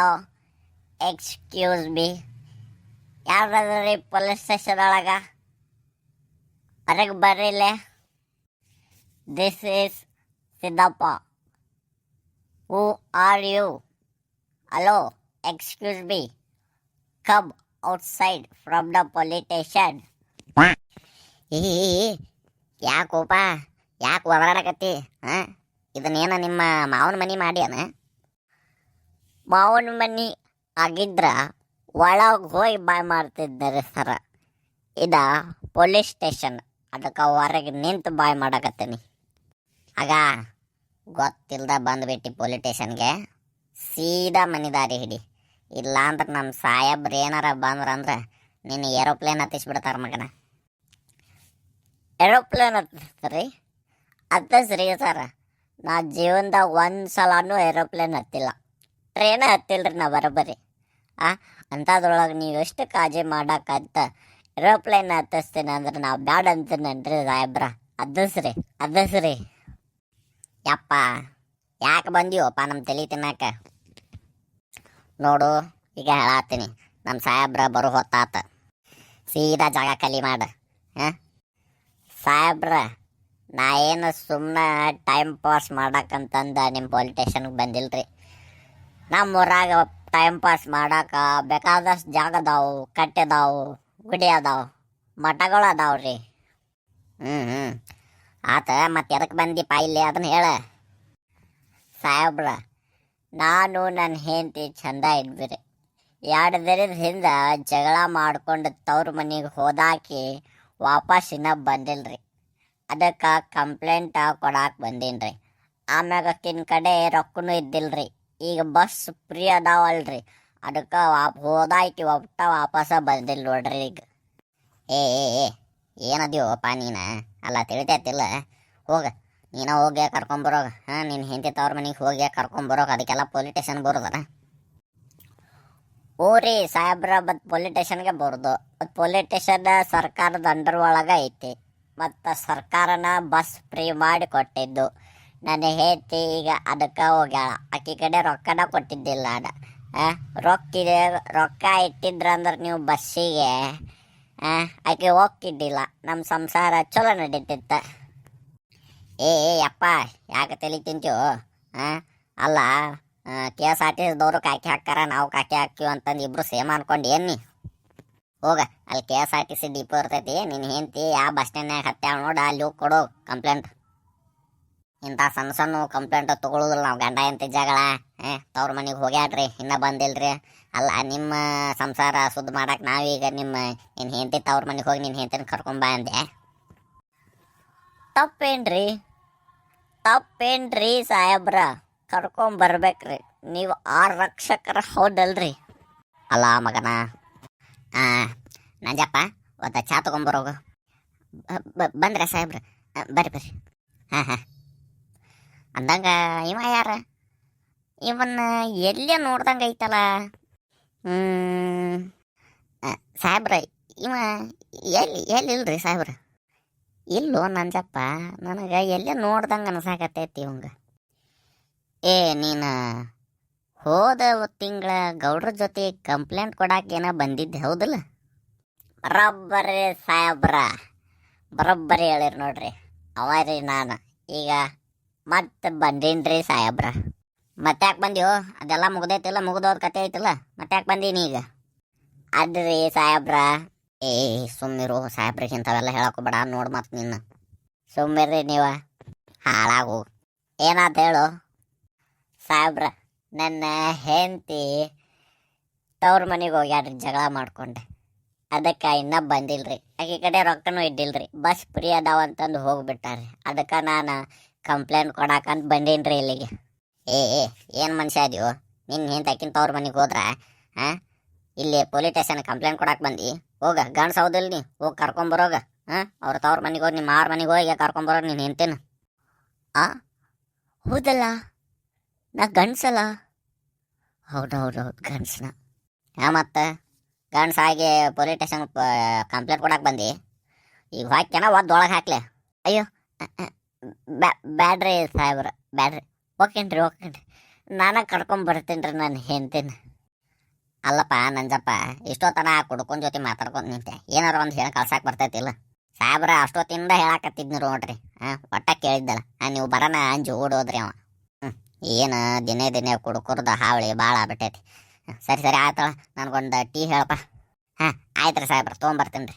Hello. Excuse me ಯಾರ್ದಾದ್ರಿ police station ಒಳಗ? ಹೊರಗೆ ಬರ್ರಿಲ್ಲ this is Siddappa. Who are you hello excuse me come outside from the police station ಏ ಯಾಕೋಪ? ಯಾಕೆ ಒದರಾಡಕತ್ತಿ ಹಾಂ? ಇದನ್ನೇನು ನಿಮ್ಮ ಮಾವನ ಮನೆ ಮಾಡ್ಯಾನ ಮಾವನ ಮನಿ ಆಗಿದ್ರ ಒಳಗೆ ಹೋಗಿ ಬಾಯ್ ಮಾಡ್ತಿದ್ದಾರೆ ಸರ. ಇದ ಪೊಲೀಸ್ ಸ್ಟೇಷನ್. ಅದಕ್ಕೆ ಹೊರಗೆ ನಿಂತು ಬಾಯ್ ಮಾಡಕತ್ತೀನಿ. ಆಗ ಗೊತ್ತಿಲ್ಲದ ಬಂದ್ಬಿಟ್ಟು ಪೊಲೀಸ್ ಸ್ಟೇಷನ್ಗೆ. ಸೀದಾ ಮನಿದಾರಿ ಹಿಡಿ. ಇಲ್ಲ ಅಂದ್ರೆ ನಮ್ಮ ಸಾಹೇಬ್ರು ಏನಾರ ಬಂದ್ರಂದ್ರೆ ನಿನ್ನ ಏರೋಪ್ಲೇನ್ ಹತ್ತಿಸ್ಬಿಡ್ತಾರ ಮಗನ. ಏರೋಪ್ಲೇನ್ ಹತ್ತಿಸ್ರಿ ಹತ್ತಿಸ್ರಿ ಸರ್. ನಾ ಜೀವನದಾಗ ಒಂದು ಸಲನೂ ಏರೋಪ್ಲೇನ್ ಹತ್ತಿಲ್ಲ. ಟ್ರೈನ ಹತ್ತಿಲ್ರಿ ನಾ ಬರೋಬ್ಬರಿ? ಆ, ಅಂಥದ್ರೊಳಗೆ ನೀವು ಎಷ್ಟು ಕಾಜಿ ಮಾಡಕ್ಕಂತ ಏರೋಪ್ಲೇನ್ ಹತ್ತಿಸ್ತೀನಿ ಅಂದ್ರೆ ನಾವು ಬ್ಯಾಡ ಅಂತೀನನ್ರಿ ಸಾಹೇಬ್ರ? ಅದಸ್ರಿ ಅದಸ್ರಿ ಯಪ್ಪ, ಯಾಕೆ ಬಂದೀವಪ್ಪ ನಮ್ಮ ತಲೆ ತಿನ್ನಾಕ? ನೋಡು, ಈಗ ಹೇಳತ್ತೀನಿ ನಮ್ಮ ಸಾಹೇಬ್ರ ಬರೋ ಹೊತ್ತಾತ. ಸೀದಾ ಜಾಗ ಖಾಲಿ ಮಾಡ, ಹಾಂ? ಸಾಹೇಬ್ರ, ನಾ ಏನು ಸುಮ್ಮನೆ ಟೈಮ್ ಪಾಸ್ ಮಾಡಕ್ಕಂತಂದು ನಿಮ್ಮ ಪೊಲೀಸ್ ಸ್ಟೇಷನ್ಗೆ ಬಂದಿಲ್ರಿ. ನಮ್ಮ ಊರಾಗ ಟೈಮ್ ಪಾಸ್ ಮಾಡಕ್ಕೆ ಬೇಕಾದಷ್ಟು ಜಾಗ ಅದಾವು ಕಟ್ಟೆ ಅದಾವು ಗುಡಿ ಅದಾವು ಮಠಗಳು ಅದಾವ್ರಿ ಹ್ಞೂ ಹ್ಞೂ ಆತ ಮತ್ತೆ ಎದಕ್ಕೆ ಬಂದಿ ಇಲ್ಲಿ ಅದನ್ನ ಹೇಳ. ಸಾಹೇಬ್ರ ನಾನು ನನ್ನ ಹೆಂಡತಿ ಚಂದ ಇದ್ಬಿರಿ ಎರಡು ದಿನದ ಹಿಂದೆ ಜಗಳ ಮಾಡ್ಕೊಂಡು ತವ್ರ ಮನೆಗೆ ಹೋದಾಕಿ ವಾಪಸ್ ಇನ್ನೂ ರೀ. ಅದಕ್ಕೆ ಕಂಪ್ಲೇಂಟ್ ಕೊಡಕ್ಕೆ ಬಂದೀನಿ ಆಮ್ಯಾಗ ಕಿನ್ ಕಡೆ ರೊಕ್ಕನೂ ಇದ್ದಿಲ್ರಿ. ಈಗ ಬಸ್ ಫ್ರೀ ಅದಾವಲ್ರಿ. ಅದಕ್ಕೆ ವಾಪ್ ಹೋದಾಯ್ತಿ ಒಪ್ಟ ವಾಪಸ ಬಂದಿಲ್ಲ ನೋಡ್ರಿ ಈಗ. ಏ ಏ ಏ ಏನದ್ಯೋಪ್ಪ ನೀನ? ಅಲ್ಲ ತಿಳಿತೈತಿಲ್ಲ. ಹೋಗ, ನೀನ ಹೋಗಿ ಕರ್ಕೊಂಬರೋಗ ಹಾಂ ನಿನ್ನ ಹೆಂಡತಿ ತವ್ರ ಮನೆಗೆ ಹೋಗಿ ಕರ್ಕೊಂಬರೋಗ ಅದಕ್ಕೆಲ್ಲ ಪೊಲೀಸ್ ಸ್ಟೇಷನ್ ಬರೋದನ? ಊರಿ ಸಾಹೇಬ್ರ ಪೊಲೀಸ್ ಸ್ಟೇಷನ್ಗೆ ಬರೋದು. ಮತ್ತು ಪೊಲೀಸ್ ಸ್ಟೇಷನ್ ಸರ್ಕಾರದ ಅಂಡರ್ ಒಳಗೆ ಐತಿ. ಮತ್ತು ಸರ್ಕಾರನ ಬಸ್ ಫ್ರೀ ಮಾಡಿ ಕೊಟ್ಟಿದ್ದು. ನನ್ನ ಹೆಂಡತಿ ಈಗ ಅದಕ್ಕೆ ಹೋಗ್ಯಾಳ. ಆಕೆ ಕಡೆ ರೊಕ್ಕನ ಕೊಟ್ಟಿದ್ದಿಲ್ಲ ನಾನು ರೊಕ್ಕಿದೆ, ರೊಕ್ಕ ಇಟ್ಟಿದ್ರಂದ್ರೆ ನೀವು ಬಸ್ಸಿಗೆ ಆಕೆ ಹೋಗ್ತಿದ್ದಿಲ್ಲ. ನಮ್ಮ ಸಂಸಾರ ಚಲೋ ನಡೀತಿತ್ತ. ಏ ಅಪ್ಪ ಯಾಕೆ ತಲೆ ತಿಂತೀವೋ ಹಾಂ ಅಲ್ಲ ಕೆ ಎಸ್ ಆರ್ ಟಿ ಸಿದವರು ಕಾಕಿ ಹಾಕ್ತಾರ ನಾವು ಕಾಕಿ ಹಾಕ್ತೀವಿ ಅಂತಂದು ಇಬ್ರು ಸೇಮ್ ಅನ್ಕೊಂಡು ಏನು ನೀ? ಹೋಗ, ಅಲ್ಲಿ K S R T C depot ಇರ್ತೈತಿ ನಿನ್ನ ಹೆಂಡತಿ ಯಾವ ಬಸ್ ಸ್ಟ್ಯಾಂಡ್ನಾಗ ಹತ್ಯಾಳ ನೋಡಿ, ಅಲ್ಲಿ ಹೋಗಿ ಕೊಡು ಕಂಪ್ಲೇಂಟ್ ಇಂಥ ಸಣ್ಣ ಸಣ್ಣ ಕಂಪ್ಲೇಂಟ್ ತೊಗೊಳುದಿಲ್ಲ ನಾವು ಗಂಡ ಹೆಂಡತಿ ಜಗಳ ತವ್ರ ಮನೆಗೆ ಹೋಗ್ಯಾಡ್ರಿ, ಇನ್ನೂ ಬಂದಿಲ್ರಿ. ಅಲ್ಲ, ನಿಮ್ಮ ಸಂಸಾರ ಸುದ್ದಿ ಮಾಡಕ್ಕೆ ನಾವೀಗ ನಿಮ್ಮ ನಿನ್ನ ಹೆಂಡತಿ ತವ್ರ ಮನೆಗೆ ಹೋಗಿ ನಿನ್ನ ಹೆಂಡತಿನ ಕರ್ಕೊಂಬ ಅಂದೆ. ತಪ್ಪೇನ್ರಿ? ತಪ್ಪೇನ್ರಿ ಸಾಹೇಬ್ರ? ಕರ್ಕೊಂಬರ್ಬೇಕ್ರಿ ನೀವು ಆ ರಕ್ಷಕರ ಹೌದಲ್ರಿ. ಅಲ್ಲ, ಮಗನ. ನಂಜಪ್ಪ ಒತ್ತ ಚಾ ತೊಗೊಂಬರೋಗು ಬಂದ್ರೆ ಸಾಹೇಬ್ರ? ಬರ್ರಿ ಬರ್ರಿ. ಹಾಂ ಹಾಂ. ಅಂದಂಗ ಇವ ಯಾರ? ಇವನ್ನ ಎಲ್ಲೇ ನೋಡ್ದಂಗೆ ಐತಲ್ಲ. ಸಾಹೇಬ್ರ, ಇವ ಎಲ್ಲಿ ಎಲ್ಲಿ ಇಲ್ರಿ ಸಾಹೇಬ್ರ? ಇಲ್ಲೋ ನಂಜಪ್ಪ, ನನಗೆ ಎಲ್ಲೇ ನೋಡ್ದಂಗೆ ಅನ್ಸಾಕತ್ತೈತಿ ಇವಂಗ. ಏ, ನೀನು ಹೋದ ತಿಂಗಳ ಗೌಡ್ರ ಜೊತೆ ಕಂಪ್ಲೇಂಟ್ ಕೊಡಾಕೇನ ಬಂದಿದ್ದೆ ಹೌದಲ್ಲ? ಬರೋಬ್ಬರಿ ಸಾಹೇಬ್ರ, ಬರೋಬ್ಬರಿ ಹೇಳಿರಿ ನೋಡ್ರಿ, ಅವ ರೀ ನಾನು. ಈಗ ಮತ್ತೆ ಬಂದೇನ್ರಿ ಸಾಹೇಬ್ರ. ಮತ್ತೆ ಯಾಕೆ ಬಂದೀವೋ ಅದೆಲ್ಲ ಮುಗ್ದೈತಿಲ್ಲ, ಮುಗ್ದೋದ್ ಕತೆ ಐತಿಲ್ಲ. ಮತ್ತೆ ಯಾಕೆ ಬಂದೀನಿ ಈಗ? ಅದ್ರಿ ಸಾಹೇಬ್ರ. ಏ ಸುಮ್ಮಿರು ಸಾಹೇಬ್ರಿಗೆ ಇಂಥವೆಲ್ಲ ಹೇಳಕೋಬೇಡ ನೋಡು ಮತ್ತೆ ನಿನ್ನ. ಸುಮ್ಮಿರ್ರಿ ನೀವ. ಹಾಳಾಗು. ಏನಾತ ಹೇಳು? ಸಾಹೇಬ್ರ, ನನ್ನ ಹೆಂಡತಿ ತವ್ರ ಮನೆಗೆ ಹೋಗ್ಯಾಡ್ರಿ ಜಗಳ ಮಾಡ್ಕೊಂಡೆ. ಅದಕ್ಕೆ ಇನ್ನೂ ಬಂದಿಲ್ರಿ. ಆಕೆ ಕಡೆ ರೊಕ್ಕನೂ ಇದ್ದಿಲ್ರಿ. ಬಸ್ ಫ್ರೀ ಅದಾವ ಅಂತಂದು ಹೋಗ್ಬಿಟ್ಟಾರಿ ಅದಕ್ಕೆ ನಾನು ಕಂಪ್ಲೇಂಟ್ ಕೊಡಾಕಂತ ಬಂದೇನ್ರಿ ಇಲ್ಲಿಗೆ. ಏ ಏನು ಮನುಷ್ಯ ಅದೀವು ನಿನ್ನ ಹೆಂತ ಅವ್ರ ಮನೆಗೆ ಹೋದ್ರ ಹಾಂ ಇಲ್ಲಿ ಪೊಲೀಸ್ ಸ್ಟೇಷನ್ ಕಂಪ್ಲೇಂಟ್ ಕೊಡಕ್ಕೆ ಬಂದು? ಹೋಗ, ಗಂಡ್ಸ್ ಹೌದಿಲ್ಲ ನೀ, ಹೋಗಿ ಕರ್ಕೊಂಬರೋಗ ಹಾಂ ಅವ್ರ ತವ್ರ ಮನೆಗೆ ಹೋಗಿ ನಿಮ್ಮ ಆರು ಮನೆಗೆ ಹೋಗಿ ಕರ್ಕೊಂಬರೋಗ ನೀನು ಹೆಂತೇನು ಆ? ಹೌದಲ್ಲ? ನಾ ಗಂಡ್ಸಲ್ಲ ಹೌದು ಹೌದು ಹೌದು ಗಂಡ್ಸ್ನ. ಹಾಂ ಮತ್ತೆ? ಗಂಡ್ಸಾಗಿ ಪೊಲೀಸ್ ಸ್ಟೇಷನ್ ಕಂಪ್ಲೇಂಟ್ ಕೊಡಕ್ಕೆ ಬಂದು? ಈಗ ಹಾಕ್ಯಾನ ಒದ್ದು ಒಳಗೆ ಹಾಕ್ಲೆ. ಅಯ್ಯೋ ಬ್ಯಾಡ್ರಿ ಸಾಹೇಬ್ರ, ಬ್ಯಾಡ್ರಿ. ಓಕೆನ್ರಿ ಓಕೆನ್ರಿ ನಾನೇ ಕರ್ಕೊಂಬರ್ತೀನಿ ರೀ ನಾನು ಹೆಂಡ್ತೀನಿ. ಅಲ್ಲಪ್ಪ, ನಂಜಪ್ಪ ಇಷ್ಟೊತ್ತನ ಕುಡ್ಕೊಂಡ್ ಜೊತೆ ಮಾತಾಡ್ಕೊಂಡು ನಿಂತೆ. ಏನಾರ ಒಂದು ಹೇಳಿ ಕಳ್ಸಕ್ಕೆ ಬರ್ತೈತಿಲ್ಲ. ಸಾಹೇಬ್ರ, ಅಷ್ಟೊತ್ತಿಂದ ಹೇಳಾಕತ್ತಿದ್ನಿ ನೋಡ್ರಿ. ಹಾಂ ಒಟ್ಟ ಕೇಳಿದ್ದಲ್ಲ. ಹಾಂ ನೀವು ಬರೋಣ ಅಂಜು ಓಡೋದ್ರಿ ಅವ. ಹ್ಞೂ ಏನು ದಿನೇ ದಿನೇ ಕುಡ್ಕುರ್ದ ಹಾವಳಿ ಭಾಳ ಆಗ್ಬಿಟ್ಟೈತಿ. ಸರಿ ಸರಿ, ಆಯ್ತಳ. ನನಗೊಂದು ಟೀ ಹೇಳಪ್ಪ ಹಾಂ ಆಯ್ತು ರೀ ಸಾಹೇಬ್ರ ತೊಗೊಂಬರ್ತೀನಿ ರೀ